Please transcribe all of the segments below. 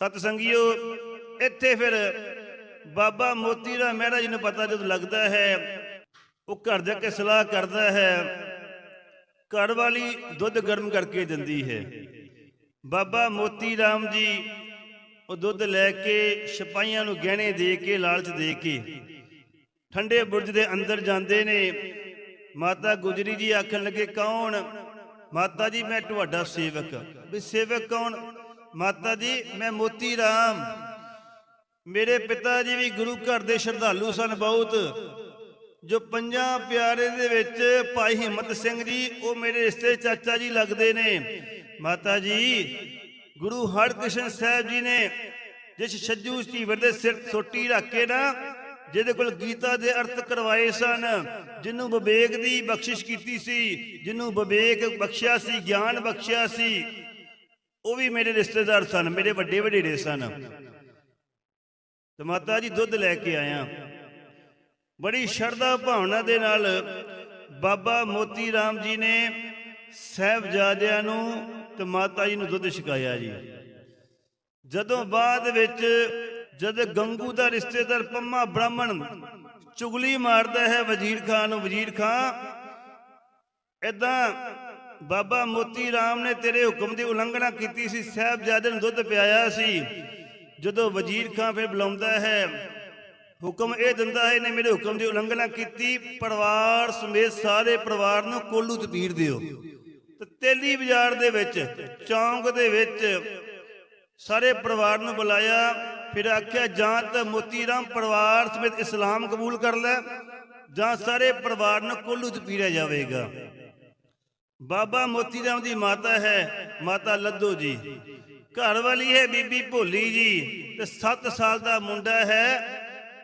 ਸਤ ਸੰਗਿਓ, ਇੱਥੇ ਫਿਰ ਬਾਬਾ ਮੋਤੀ ਰਾਮ ਮਹਿਰਾ ਜੀ ਨੂੰ ਪਤਾ ਜਦ ਲੱਗਦਾ ਹੈ, ਉਹ ਘਰ ਜਾ ਕੇ ਸਲਾਹ ਕਰਦਾ ਹੈ, ਘਰ ਵਾਲੀ ਦੁੱਧ ਗਰਮ ਕਰਕੇ ਦਿੰਦੀ ਹੈ। ਬਾਬਾ ਮੋਤੀ ਰਾਮ ਜੀ, ਉਹ ਦੁੱਧ ਲੈ ਕੇ ਸਿਪਾਹੀਆਂ ਨੂੰ ਗਹਿਣੇ ਦੇ ਕੇ, ਲਾਲਚ ਦੇ ਕੇ ਠੰਡੇ ਬੁਰਜ ਦੇ ਅੰਦਰ ਜਾਂਦੇ ਨੇ। ਮਾਤਾ ਗੁਜਰੀ ਜੀ ਆਖਣ ਲੱਗੇ, ਕੌਣ? ਮਾਤਾ ਜੀ, ਮੈਂ ਤੁਹਾਡਾ ਸੇਵਕ। ਵੀ ਸੇਵਕ ਕੌਣ? ਮਾਤਾ ਜੀ, ਮੈਂ ਮੋਤੀ ਰਾਮ। ਮੇਰੇ ਪਿਤਾ ਜੀ ਵੀ ਗੁਰੂ ਘਰ ਦੇ ਸ਼ਰਧਾਲੂ ਸਨ ਬਹੁਤ। ਜੋ ਪੰਜਾਂ ਪਿਆਰੇ ਦੇ ਵਿੱਚ ਭਾਈ ਹਿੰਮਤ ਸਿੰਘ ਜੀ, ਉਹ ਮੇਰੇ ਰਿਸ਼ਤੇ ਚਾਚਾ ਜੀ ਲੱਗਦੇ ਨੇ। ਮਾਤਾ ਜੀ, ਗੁਰੂ ਹਰਕ੍ਰਿਸ਼ਨ ਸਾਹਿਬ ਜੀ ਨੇ ਜਿਸ ਛੱਜੂ ਸਟੀਵਰ ਦੇ ਸਿਰ ਸੋਟੀ ਰੱਖ ਕੇ ਨਾ, ਜਿਹਦੇ ਕੋਲ ਗੀਤਾ ਦੇ ਅਰਥ ਕਰਵਾਏ ਸਨ, ਜਿਹਨੂੰ ਵਿਵੇਕ ਦੀ ਬਖਸ਼ਿਸ਼ ਕੀਤੀ ਸੀ, ਜਿਹਨੂੰ ਵਿਵੇਕ ਬਖਸ਼ਿਆ ਸੀ, ਗਿਆਨ ਬਖਸ਼ਿਆ ਸੀ ਉਹ ਵੀ ਮੇਰੇ ਰਿਸ਼ਤੇਦਾਰ ਸਨ, ਮੇਰੇ ਵੱਡੇ ਵਡੇਰੇ ਸਨ। ਤੇ ਮਾਤਾ ਜੀ ਦੁੱਧ ਲੈ ਕੇ ਆਇਆ। ਬੜੀ ਸ਼ਰਧਾ ਭਾਵਨਾ ਦੇ ਨਾਲ ਬਾਬਾ ਮੋਤੀ ਰਾਮ ਜੀ ਨੇ ਸਹਿਬਜ਼ਾਦਿਆਂ ਨੂੰ ਤੇ ਮਾਤਾ ਜੀ ਨੂੰ ਦੁੱਧ ਛਕਾਇਆ ਜੀ। ਜਦੋਂ ਬਾਅਦ ਵਿੱਚ ਜਦ ਗੰਗੂ ਦਾ ਰਿਸ਼ਤੇਦਾਰ ਪੰਮਾ ਬ੍ਰਾਹਮਣ ਚੁਗਲੀ ਮਾਰਦਾ ਹੈ ਵਜ਼ੀਰ ਖਾਨ ਨੂੰ, ਵਜ਼ੀਰ ਖਾਨ ਇਦਾਂ ਬਾਬਾ ਮੋਤੀ ਰਾਮ ਨੇ ਤੇਰੇ ਹੁਕਮ ਦੀ ਉਲੰਘਣਾ ਕੀਤੀ ਸੀ, ਸਾਹਿਬਜ਼ਾਦੇ ਨੂੰ ਦੁੱਧ ਪਿਆਇਆ ਸੀ। ਜਦੋਂ ਵਜ਼ੀਰ ਖਾਂ ਫਿਰ ਬੁਲਾਉਂਦਾ ਹੈ, ਹੁਕਮ ਇਹ ਦਿੰਦਾ ਹੈ, ਇਹਨੇ ਮੇਰੇ ਹੁਕਮ ਦੀ ਉਲੰਘਣਾ ਕੀਤੀ, ਪਰਿਵਾਰ ਸਮੇਤ ਸਾਰੇ ਪਰਿਵਾਰ ਨੂੰ ਕੋਲੂ ਤਪੀਰ ਦਿਓ। ਤੇ ਤੇਲੀ ਬਾਜ਼ਾਰ ਦੇ ਵਿੱਚ, ਚੌਂਕ ਦੇ ਵਿੱਚ ਸਾਰੇ ਪਰਿਵਾਰ ਨੂੰ ਬੁਲਾਇਆ, ਫਿਰ ਆਖਿਆ, ਜਾਂ ਤਾਂ ਮੋਤੀ ਰਾਮ ਪਰਿਵਾਰ ਸਮੇਤ ਇਸਲਾਮ ਕਬੂਲ ਕਰ ਲੈ, ਜਾਂ ਸਾਰੇ ਪਰਿਵਾਰ ਨੂੰ ਕੋਲੂ ਤਪੀਰਿਆ ਜਾਵੇਗਾ। ਬਾਬਾ ਮੋਤੀ ਰਾਮ ਦੀ ਮਾਤਾ ਹੈ, ਮਾਤਾ ਲੱਦੋ ਜੀ। ਘਰ ਵਾਲੀ ਹੈ ਬੀਬੀ ਭੋਲੀ ਜੀ ਤੇ 7 ਸਾਲ ਦਾ ਮੁੰਡਾ ਹੈ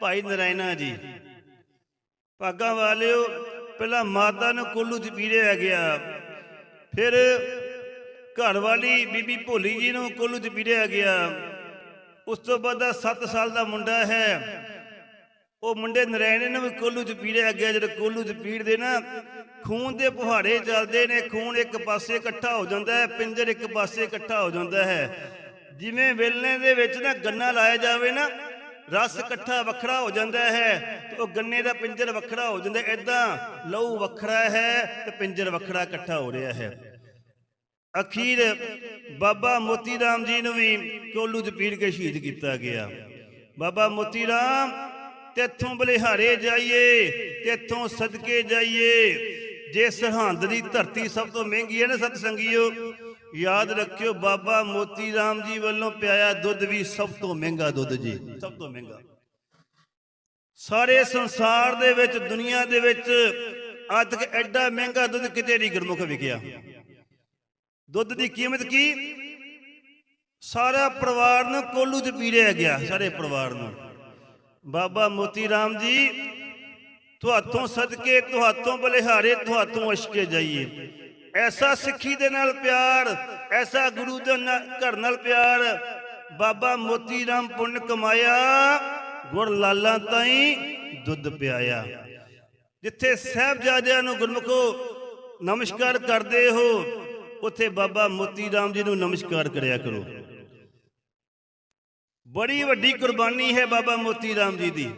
ਭਾਈ ਨਰਾਇਣਾ ਜੀ। ਭਾਗਾ ਵਾਲਿਓ, ਪਹਿਲਾਂ ਮਾਤਾ ਨੂੰ ਕੁੱਲੂ ਚ ਪੀੜਿਆ ਗਿਆ। ਫਿਰ ਘਰ ਵਾਲੀ ਬੀਬੀ ਭੋਲੀ ਜੀ ਨੂੰ ਕੁੱਲੂ ਚ ਪੀੜਿਆ ਗਿਆ। ਉਸ ਤੋਂ ਬਾਅਦ ਦਾ 7 ਸਾਲ ਦਾ ਮੁੰਡਾ ਹੈ ਉਹ ਮੁੰਡੇ ਨਰੈਣੇ ਨੂੰ ਵੀ ਕੋਲੂ ਚ ਪੀੜਿਆ ਗਿਆ ਜਦੋਂ ਕੋਲੂ ਚ ਪੀੜਦੇ ਨਾ, ਖੂਨ ਦੇ ਪੁਹਾੜੇ ਚੱਲਦੇ ਨੇ, ਖੂਨ ਇੱਕ ਪਾਸੇ ਇਕੱਠਾ ਹੋ ਜਾਂਦਾ ਹੈ, ਪਿੰਜਰ ਇੱਕ ਪਾਸੇ ਇਕੱਠਾ ਹੋ ਜਾਂਦਾ ਹੈ। ਜਿਵੇਂ ਵੇਲਣੇ ਦੇ ਵਿੱਚ ਨਾ ਗੰਨਾ ਲਾਇਆ ਜਾਵੇ ਨਾ, ਰਸ ਇਕੱਠਾ ਵੱਖਰਾ ਹੋ ਜਾਂਦਾ ਹੈ, ਤੇ ਉਹ ਗੰਨੇ ਦਾ ਪਿੰਜਰ ਵੱਖਰਾ ਹੋ ਜਾਂਦਾ ਐਦਾਂ ਲਹੂ ਵੱਖਰਾ ਹੈ ਤੇ ਪਿੰਜਰ ਵੱਖਰਾ ਇਕੱਠਾ ਹੋ ਰਿਹਾ ਹੈ। ਅਖੀਰ ਬਾਬਾ ਮੋਤੀ ਰਾਮ ਜੀ ਨੂੰ ਵੀ ਕੋਲੂ ਚ ਪੀੜ ਕੇ ਸ਼ਹੀਦ ਕੀਤਾ ਗਿਆ। ਬਾਬਾ ਮੋਤੀ ਰਾਮ ਤੇਥੋਂ ਬਲਿਹਾਰੇ ਜਾਈਏ, ਤੇਥੋਂ ਸਦਕੇ ਜਾਈਏ। ਜੇ ਸਰਹੰਦ ਦੀ ਧਰਤੀ ਸਭ ਤੋਂ ਮਹਿੰਗੀ ਹੈ ਨਾ ਸਤ ਸੰਗੀਓ ਯਾਦ ਰੱਖਿਓ ਬਾਬਾ ਮੋਤੀ ਰਾਮ ਜੀ ਵੱਲੋਂ ਪਿਆਇਆ ਦੁੱਧ ਵੀ ਸਭ ਤੋਂ ਮਹਿੰਗਾ ਦੁੱਧ ਜੀ। ਸਭ ਤੋਂ ਮਹਿੰਗਾ। ਸਾਰੇ ਸੰਸਾਰ ਦੇ ਵਿੱਚ, ਦੁਨੀਆ ਦੇ ਵਿੱਚ ਅੱਜ ਤੱਕ ਐਡਾ ਮਹਿੰਗਾ ਦੁੱਧ ਕਿਤੇ ਨਹੀਂ ਗੁਰਮੁਖ ਵਿਕਿਆ। ਦੁੱਧ ਦੀ ਕੀਮਤ ਕੀ? ਸਾਰਾ ਪਰਿਵਾਰ ਨੂੰ ਕੋਲੂ ਚ ਪੀੜਿਆ ਗਿਆ, ਸਾਰੇ ਪਰਿਵਾਰ ਨੂੰ। ਬਾਬਾ ਮੋਤੀ ਰਾਮ ਜੀ, ਤੁਹਾਤੋਂ ਸਦਕੇ, ਤੁਹਾਤੋਂ ਬਲਿਹਾਰੇ, ਤੁਹਾਤੋਂ ਅਸ਼ਕੇ ਜਾਈਏ। ਐਸਾ ਸਿੱਖੀ ਦੇ ਨਾਲ ਪਿਆਰ, ਐਸਾ ਗੁਰੂ ਦੇ ਘਰ ਨਾਲ ਪਿਆਰ, ਬਾਬਾ ਮੋਤੀ ਰਾਮ ਪੁੰਨ ਕਮਾਇਆ, ਗੁਰ ਲਾਲਾਂ ਤਾਈ ਦੁੱਧ ਪਿਆਇਆ। ਜਿੱਥੇ ਸਾਹਿਬਜ਼ਾਦਿਆਂ ਨੂੰ ਗੁਰਮੁਖੋ ਨਮਸਕਾਰ ਕਰਦੇ ਹੋ, ਉੱਥੇ ਬਾਬਾ ਮੋਤੀ ਰਾਮ ਜੀ ਨੂੰ ਨਮਸਕਾਰ ਕਰਿਆ ਕਰੋ। ਬੜੀ ਵੱਡੀ ਕੁਰਬਾਨੀ ਹੈ ਬਾਬਾ ਮੋਤੀ ਰਾਮ ਜੀ ਦੀ।